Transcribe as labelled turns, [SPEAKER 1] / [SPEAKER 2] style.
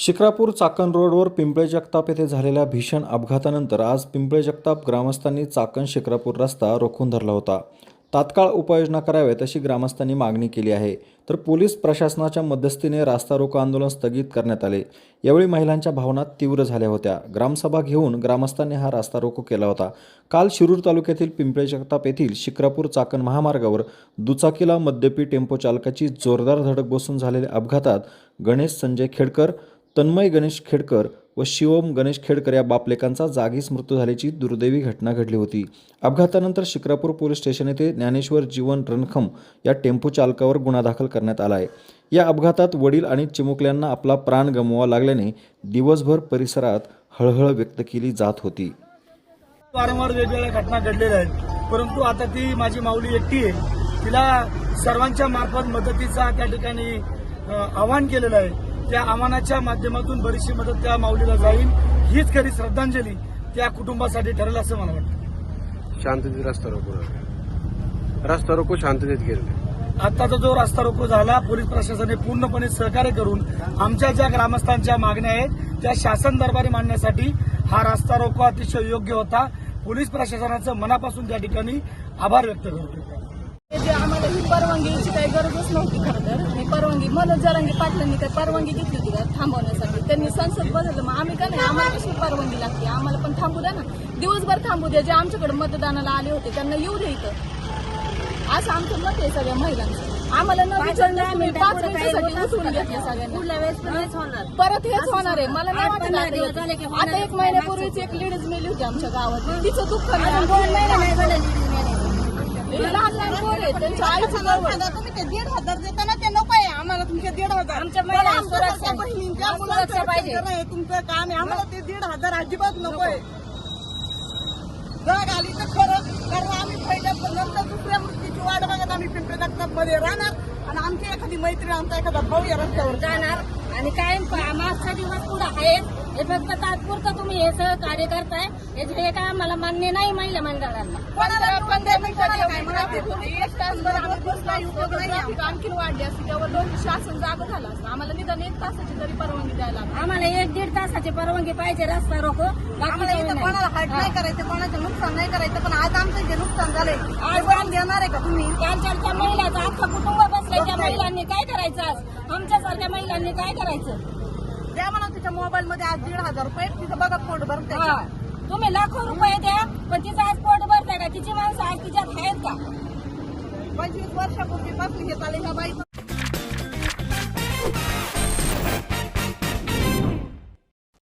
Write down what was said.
[SPEAKER 1] शिक्रापूर चाकण रोडवर पिंपळे जगताप येथे झालेल्या भीषण अपघातानंतर आज पिंपळे जगताप ग्रामस्थांनी चाकण शिक्रापूर रस्ता रोखून धरला होता. तात्काळ उपाययोजना कराव्यात अशी ग्रामस्थांनी मागणी केली आहे. तर पोलीस प्रशासनाच्या मध्यस्थीने रास्ता रोको आंदोलन स्थगित करण्यात आले. यावेळी महिलांच्या भावना तीव्र झाल्या होत्या. ग्रामसभा घेऊन ग्रामस्थांनी हा रास्ता रोको केला होता. काल शिरूर तालुक्यातील पिंपळे जगताप येथील शिक्रापूर चाकण महामार्गावर दुचाकीला मद्यपी टेम्पो चालकाची जोरदार धडक बसून झालेल्या अपघातात गणेश संजय खेडकर तन्मय गणेश खेडकर व शिवम गणेश खेडकर या बापलेकांचा जागीच मृत्यू झाल्याची दुर्दैवी घटना घडली होती. अपघातानंतर शिक्रापूर पोलीस स्टेशन येथे ज्ञानेश्वर जीवन रणखम या टेम्पो चालकावर गुन्हा दाखल करण्यात आला आहे या अपघातात वडील आणि चिमुकल्यांना आपला प्राण गमवावा लागल्याने दिवसभर परिसरात हळहळ व्यक्त केली जात होती.
[SPEAKER 2] वारंवार वेगवेगळ्या घटना घडलेल्या आहेत. परंतु आता ती माझी माऊली एकटी आहे. तिला सर्वांच्या मार्फत मदतीचा त्या ठिकाणी आवाहन केलेलं आहे. त्या आव्हानाच्या माध्यमातून बरीचशी मदत त्या माऊलीला जाईल. हीच खरी श्रद्धांजली त्या कुटुंबासाठी ठरेल असं मला वाटतं.
[SPEAKER 3] शांततेत रस्ता रोको रस्ता रोको शांततेत गेले.
[SPEAKER 2] आत्ताचा जो रस्ता रोको झाला पोलीस प्रशासनाने पूर्णपणे सहकार्य करून आमच्या ज्या ग्रामस्थांच्या मागण्या आहेत त्या शासन दरबारी मांडण्यासाठी हा रस्ता रोको अतिशय योग्य होता. पोलीस प्रशासनाचं मनापासून त्या ठिकाणी आभार व्यक्त करतो.
[SPEAKER 4] ते आम्हाला ही परवानगीची काही गरजच नव्हती खरं तर. ही परवानगी मनोज जरांगी पाटलांनी काही परवानगी घेतली होती का थांबवण्यासाठी? त्यांनी संसद बदललं. मग आम्ही का नाही? आम्हाला कशी परवानगी लागते? आम्हाला पण थांबू द्या ना. दिवसभर थांबू द्या. जे आमच्याकडे मतदानाला आले होते त्यांना येऊ द्या इथं. असं आमचं मत आहे सगळ्या महिलांचं. आम्हाला न विचारलं तुम्ही पाच मिनिटासाठी उठवून घेतलं सगळ्यांना. परत हेच होणार आहे. मला नाही वाटत आता एक. महिन्यापूर्वीच एक लेडीज मेली होती आमच्या गावात. तिचं दुःख नाही.
[SPEAKER 5] दोन महिने नाही झाले निघून गेले.
[SPEAKER 4] हे लहान लहान पोर आहेत त्यांच्या आईचं गाव आहे.
[SPEAKER 6] तुम्ही ते दीड हजार देताना ते नको आहे. आम्हाला तुमचे दीड हजार.
[SPEAKER 5] आमच्या
[SPEAKER 6] पण
[SPEAKER 5] महिला
[SPEAKER 6] आमच्या
[SPEAKER 5] सुरक्षा-
[SPEAKER 6] सगळ्या बहिणींच्या
[SPEAKER 5] सुरक्षा
[SPEAKER 6] मुलांचं
[SPEAKER 5] पाहिजे.
[SPEAKER 6] रक्षण करणं तुमचं काम आहे. आम्हाला ते दीड हजार अजिबात नको. आहे जग आली तर खरं कारण आम्ही पहिल्या नंतर दुसऱ्या मृत्यूची वाट बघत आम्ही पिंपरी मध्ये राहणार. आणि आमची एखादी मैत्रीण आमचा एखादा भाऊ या रस्त्यावर
[SPEAKER 5] जाणार. आणि कायम पा- मागचा दिवस पुढे आहेत हे फक्त तात्पुरतं तुम्ही हे सहकार्य करताय. याचे हे काय आम्हाला मान्य नाही महिला मंडळांना.
[SPEAKER 6] काय
[SPEAKER 4] आणखीन वाढली असती त्यावर दोन शासन जागं झालं असतं. आम्हाला निदान एक तासाची तरी परवानगी द्यायला.
[SPEAKER 5] आम्हाला एक दीड तासाची परवानगी पाहिजे रस्ता रोको.
[SPEAKER 6] आम्हाला इथं कोणाला हाट नाही करायचं कोणाचं नुकसान नाही करायचं पण आज आमचं जे नुकसान झालंय
[SPEAKER 5] आज
[SPEAKER 6] देणार आहे का तुम्ही?
[SPEAKER 5] त्यांच्या महिलाचं अख्खं कुटुंब बसलंय त्या महिलांनी काय करायचं आज? आमच्यासारख्या महिलांनी काय करायचं?
[SPEAKER 6] द्या म्हणा तिच्या मोबाईल मध्ये आज दीड हजार रुपये. तिचं बघा पोट भरते
[SPEAKER 5] हा. तुम्ही लाखो रुपये द्या पण तिचं आज पोट भरताय का? तिची माणसं आज तिच्यात आहेत का?
[SPEAKER 6] पंचवीस वर्षापूर्वी पासून हे चालेल ह्या बाईचं.